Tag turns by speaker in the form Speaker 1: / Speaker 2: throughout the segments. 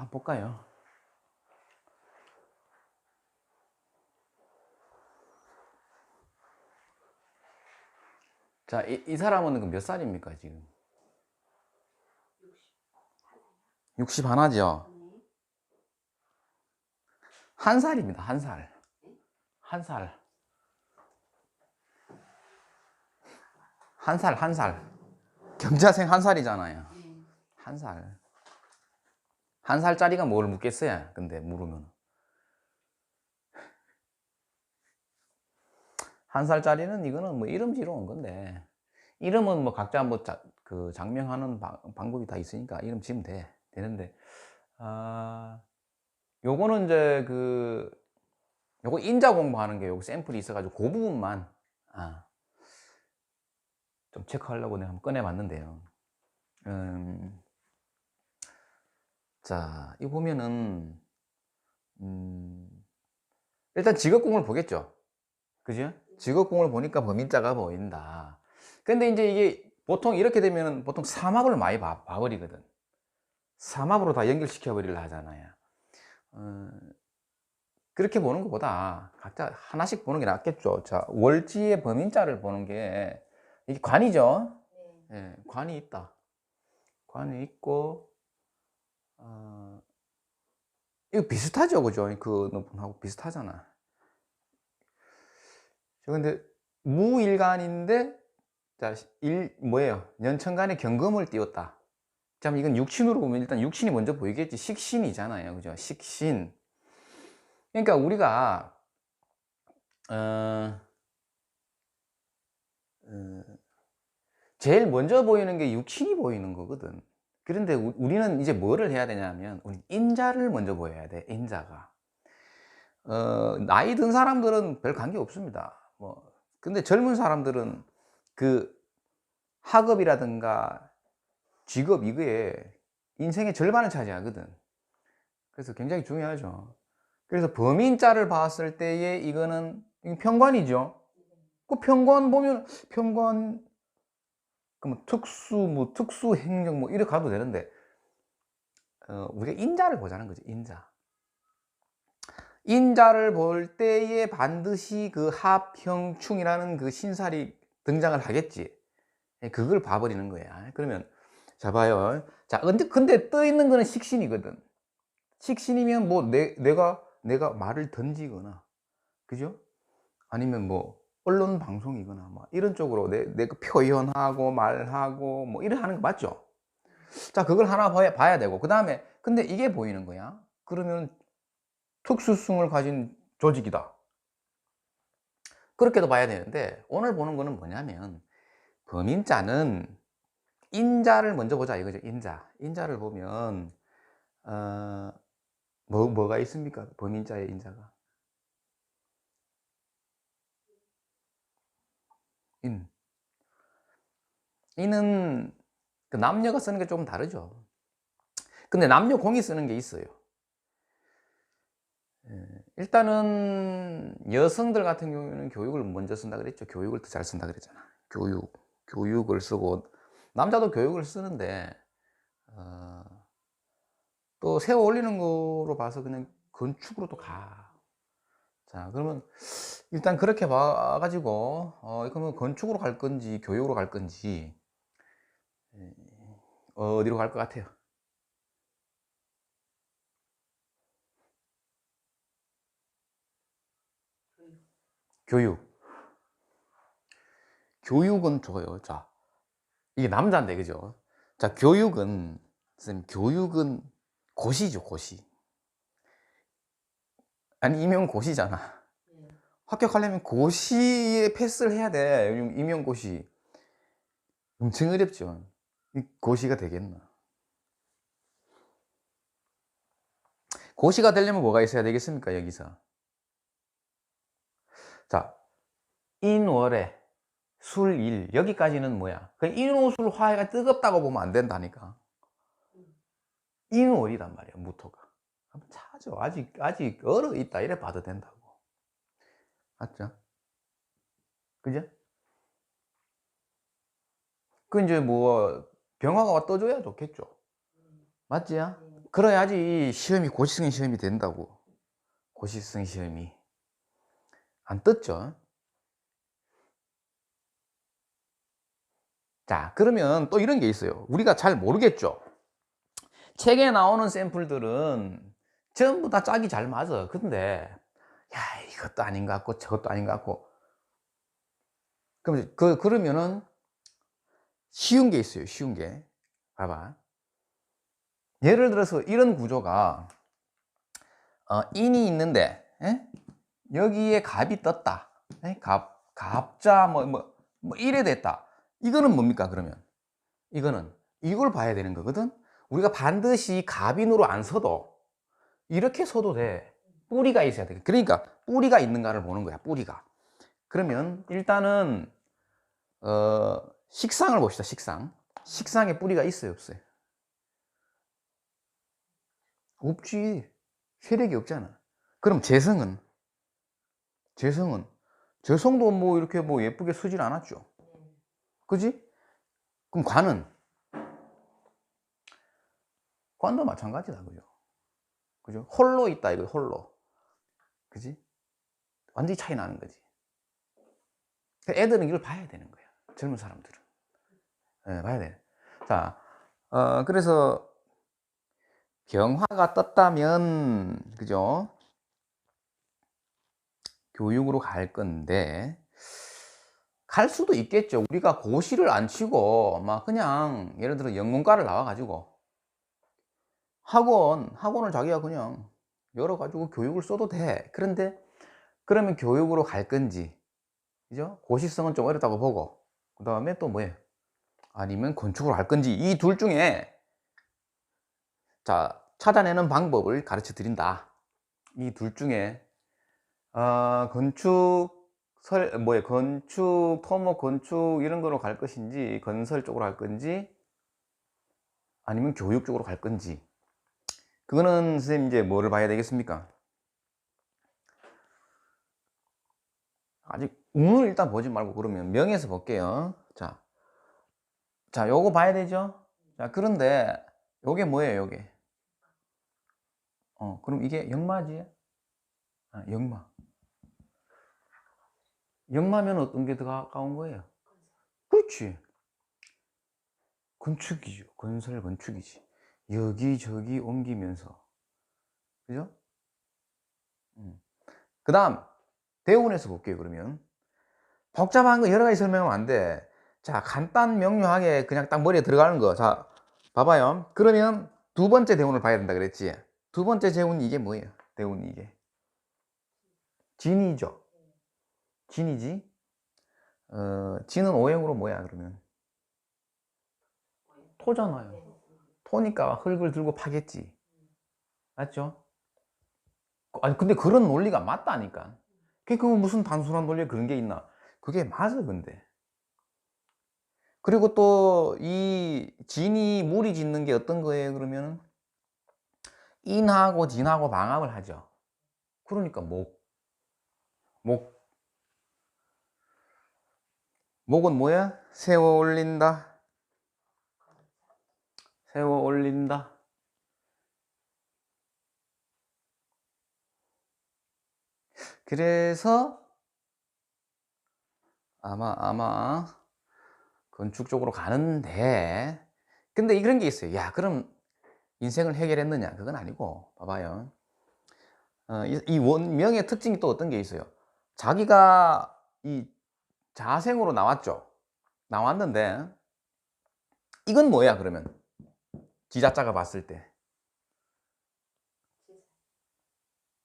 Speaker 1: 한번 볼까요? 자, 이, 이 사람은 그몇 살입니까, 지금? 60 하나죠? 한 살입니다, 한 살. 한 살. 한 살, 한 살. 경자생 한 살이잖아요. 한 살. 한 살짜리가 뭘 묻겠어요? 근데 물으면. 한 살짜리는 이거는 뭐 이름 지러 온 건데 이름은 뭐 각자 뭐그 장명하는 방, 방법이 다 있으니까 이름 지으면 돼 되는데 아 요거는 이제 그 요거 인자 공부하는 게 요거 샘플이 있어가지고 그 부분만 아, 좀 체크하려고 내가 한번 꺼내봤는데요. 음, 자, 이 보면은 음, 일단 직업공을 보겠죠. 그죠? 직업공을 보니까 범인자가 보인다. 근데 이제 이게 보통 이렇게 되면은 보통 삼합을 많이 봐, 봐버리거든. 삼합으로 다 연결시켜 버리려 하잖아요. 어, 그렇게 보는 것보다 각자 하나씩 보는 게 낫겠죠. 자, 월지의 범인자를 보는 게 이게 관이죠. 예, 관이 있다. 관이 있고 어, 이거 비슷하죠, 그죠? 그 부분하고 비슷하잖아. 저 근데 무일간인데 자, 일 뭐예요? 년천간에 경금을 띄웠다. 자, 이건 육신으로 보면 일단 육신이 먼저 보이겠지. 식신이잖아요. 그죠? 식신. 그러니까 우리가 어, 어, 제일 먼저 보이는 게 육신이 보이는 거거든. 그런데 우- 우리는 이제 뭐를 해야 되냐면 우리 인자를 먼저 보여야 돼. 인자가. 어, 나이 든 사람들은 별 관계 없습니다. 뭐 근데 젊은 사람들은 그 학업이라든가 직업 이거에 인생의 절반을 차지하거든. 그래서 굉장히 중요하죠. 그래서 범인자를 봤을 때에 이거는 평관이죠. 그 평관 보면 평관 그뭐 특수 뭐 특수 행정 뭐 이렇게 가도 되는데 어, 우리가 인자를 보자는 거죠. 인자. 인자를 볼 때에 반드시 그 합형충이라는 그 신살이 등장을 하겠지. 예, 그걸 봐버리는 거야. 그러면 자 봐요. 자 근데 근데 떠 있는 거는 식신이거든. 식신이면 뭐 내, 내가 내가 말을 던지거나 그죠? 아니면 뭐 언론 방송이거나 뭐 이런 쪽으로 내 내가 표현하고 말하고 뭐 이래 하는 거 맞죠? 자 그걸 하나 봐야, 봐야 되고 그 다음에 근데 이게 보이는 거야. 그러면 특수성을 가진 조직이다. 그렇게도 봐야 되는데 오늘 보는 거는 뭐냐면 범인자는 인자를 먼저 보자 이거죠. 인자. 인자를 보면 어, 뭐 뭐가 있습니까? 범인자의 인자가 인. 인은 그 남녀가 쓰는 게 조금 다르죠. 근데 남녀 공이 쓰는 게 있어요. 예, 일단은 여성들 같은 경우에는 교육을 먼저 쓴다 그랬죠. 교육을 더 잘 쓴다 그랬잖아. 교육, 교육을 쓰고 남자도 교육을 쓰는데 어, 또 세워 올리는 거로 봐서 그냥 건축으로도 가. 자, 그러면 일단 그렇게 봐 가지고 어, 그러면 건축으로 갈 건지 교육으로 갈 건지 예, 어디로 갈 것 같아요? 교육. 교육은 좋아요. 자, 이게 남자인데, 그죠? 자, 교육은, 선생님, 교육은 고시죠, 고시. 아니, 임용고시잖아. 합격하려면 고시에 패스를 해야 돼. 요즘 임용고시. 엄청 어렵죠. 이 고시가 되겠나. 고시가 되려면 뭐가 있어야 되겠습니까, 여기서? 자, 인월에 술일 여기까지는 뭐야? 그 인호술 화해가 뜨겁다고 보면 안 된다니까. 인월이란 말이야, 무토가. 찾아. 아직 아직 얼어 있다 이래 봐도 된다고. 맞죠? 그죠? 그 이제 뭐 병화가 떠줘야 좋겠죠. 맞지야? 그래야지 시험이 고시성 시험이 된다고. 고시성 시험이. 안 떴죠? 자, 그러면 또 이런 게 있어요. 우리가 잘 모르겠죠? 책에 나오는 샘플들은 전부 다 짝이 잘 맞아. 근데, 야, 이것도 아닌 것 같고, 저것도 아닌 것 같고. 그럼, 그, 그러면은, 쉬운 게 있어요. 쉬운 게. 봐봐. 예를 들어서 이런 구조가, 어, 인이 있는데, 에? 여기에 갑이 떴다. 에? 갑, 갑자, 뭐, 뭐, 뭐, 이래 됐다. 이거는 뭡니까, 그러면? 이거는, 이걸 봐야 되는 거거든? 우리가 반드시 갑인으로 안 서도, 이렇게 서도 돼. 뿌리가 있어야 돼. 그러니까, 뿌리가 있는가를 보는 거야, 뿌리가. 그러면, 일단은, 어, 식상을 봅시다, 식상. 식상에 뿌리가 있어요, 없어요? 없지. 세력이 없잖아. 그럼 재성은? 재성은? 재성도 뭐 이렇게 뭐 예쁘게 쓰질 않았죠. 그지? 그럼 관은? 관도 마찬가지다, 그죠? 그죠? 홀로 있다, 이거 홀로. 그지? 완전히 차이 나는 거지. 애들은 이걸 봐야 되는 거야. 젊은 사람들은. 네, 봐야 돼. 자, 어, 그래서 병화가 떴다면, 그죠? 교육으로 갈 건데, 갈 수도 있겠죠. 우리가 고시를 안 치고, 막 그냥, 예를 들어 영문과를 나와가지고, 학원, 학원을 자기가 그냥 열어가지고 교육을 써도 돼. 그런데, 그러면 교육으로 갈 건지, 그죠? 고시성은 좀 어렵다고 보고, 그 다음에 또 뭐예요? 아니면 건축으로 할 건지, 이 둘 중에, 자, 찾아내는 방법을 가르쳐 드린다. 이 둘 중에, 어, 건축, 설, 뭐예 건축, 토목, 건축, 이런 거로 갈 것인지, 건설 쪽으로 할 건지, 아니면 교육 쪽으로 갈 건지. 그거는 선생님 이제 뭐를 봐야 되겠습니까? 아직 운을 일단 보지 말고 그러면 명에서 볼게요. 자, 자, 요거 봐야 되죠? 자, 그런데 요게 뭐예요, 요게? 어, 그럼 이게 역마지? 아, 역마. 역마면 어떤 게 더 가까운 거예요? 그렇지. 건축이죠. 건설 건축이지. 여기저기 옮기면서. 그죠? 음. 그 다음, 대원에서 볼게요, 그러면. 복잡한 거 여러 가지 설명하면 안 돼. 자, 간단 명료하게 그냥 딱 머리에 들어가는 거. 자, 봐봐요. 그러면 두 번째 대운을 봐야 된다 그랬지. 두 번째 재운이 이게 뭐예요? 대운이 이게. 진이죠. 진이지. 어, 진은 오행으로 뭐야, 그러면? 토잖아요. 토니까 흙을 들고 파겠지. 맞죠? 아니, 근데 그런 논리가 맞다니까. 그게 그 무슨 단순한 논리에 그런 게 있나? 그게 맞아, 근데. 그리고 또 이 진이 물이 짓는 게 어떤 거예요, 그러면? 인하고 진하고 방합을 하죠. 그러니까 목. 목. 목은 뭐야? 세워 올린다. 세워 올린다. 그래서 아마 아마 건축 쪽으로 가는데 근데 이런 게 있어요. 야, 그럼 인생을 해결했느냐? 그건 아니고 봐봐요. 어, 이, 이 원명의 특징이 또 어떤 게 있어요? 자기가 이 자생으로 나왔죠. 나왔는데 이건 뭐야 그러면? 지자자가 봤을 때.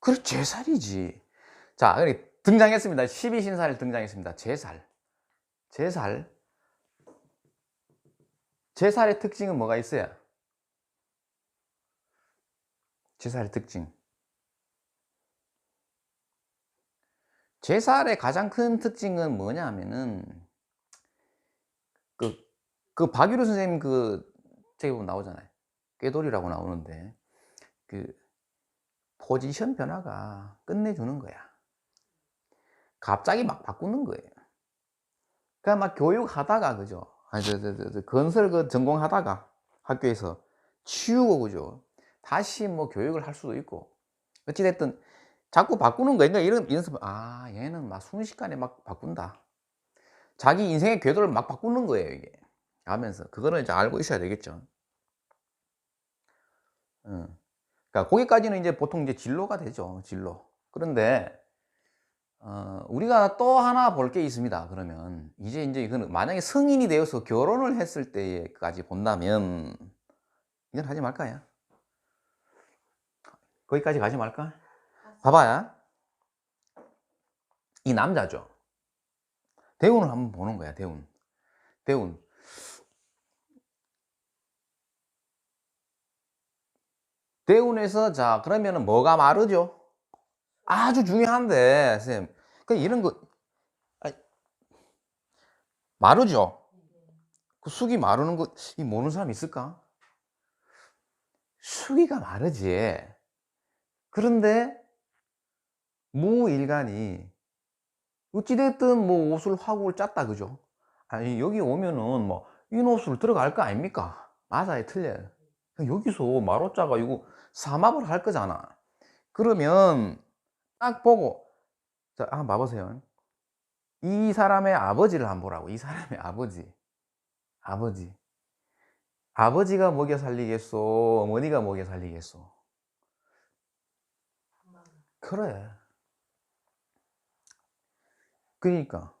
Speaker 1: 그래 제살이지. 자, 등장했습니다. 12신살 등장했습니다. 제살. 제살. 제살의 특징은 뭐가 있어요? 제살의 특징. 제살의 가장 큰 특징은 뭐냐 하면은, 그, 그 박유로 선생님 그 책에 보면 나오잖아요. 꾀돌이라고 나오는데, 그, 포지션 변화가 끝내주는 거야. 갑자기 막 바꾸는 거예요. 그러니까 막 교육하다가, 그죠? 아니, 저, 저, 저, 저, 건설 그 전공하다가 학교에서 치우고, 그죠? 다시 뭐 교육을 할 수도 있고 어찌됐든 자꾸 바꾸는 거 그러니까 이런 연습 아 얘는 막 순식간에 막 바꾼다 자기 인생의 궤도를 막 바꾸는 거예요 이게 하면서 그거를 이제 알고 있어야 되겠죠 응. 그러니까 거기까지는 이제 보통 이제 진로가 되죠 진로 그런데 어, 우리가 또 하나 볼 게 있습니다 그러면 이제 이제 이거는 만약에 성인이 되어서 결혼을 했을 때까지 본다면 이건 하지 말까요 거기까지 가지 말까 봐봐요. 이 남자죠. 대운을 한번 보는 거야, 대운. 대운. 대운에서 자, 그러면은 뭐가 마르죠? 아주 중요한데, 선생님. 그 이런 거, 아이, 마르죠? 그 숙이 마르는 거, 이 모르는 사람 있을까? 숙이가 마르지. 그런데 무일간이 어찌됐든 뭐 옷을 화구를 짰다 그죠? 아니 여기 오면은 뭐 인옷을 들어갈 거 아닙니까? 맞아요 틀려요 여기서 마로짜가 이거 삼합을 할 거잖아. 그러면 딱 보고 자 한번 봐보세요. 이 사람의 아버지를 한번 보라고. 이 사람의 아버지. 아버지. 아버지가 먹여 살리겠소? 어머니가 먹여 살리겠소? 그래. 그러니까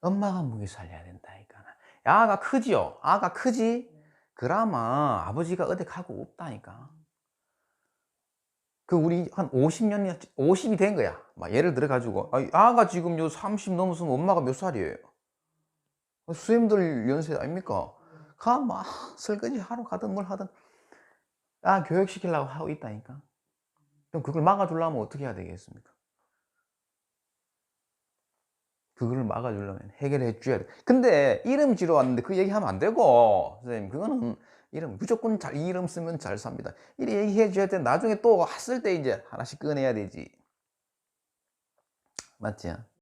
Speaker 1: 엄마가 먹여 살려야 된다니까. 아가 크지요? 아가 크지 그나마 아버지가 어디 가고 없다니까. 그 우리 한 50년 50이 된 거야. 막 예를 들어 가지고 아가 지금 요 30 넘었으면 엄마가 몇 살이에요? 수임들 연세 아닙니까? 가막 설거지 하러 가든 뭘 하든 아 교육시키려고 하고 있다니까. 그럼 그걸 막아주려면 어떻게 해야 되겠습니까 그걸 막아주려면 해결해 줘야 돼. 근데 이름 지러 왔는데 그 얘기하면 안 되고, 선생님, 그거는 이름, 무조건 잘, 이름 쓰면 잘 삽니다. 이래 얘기해 줘야 돼. 나중에 또 했을 때 이제 하나씩 꺼내야 되지. 맞지?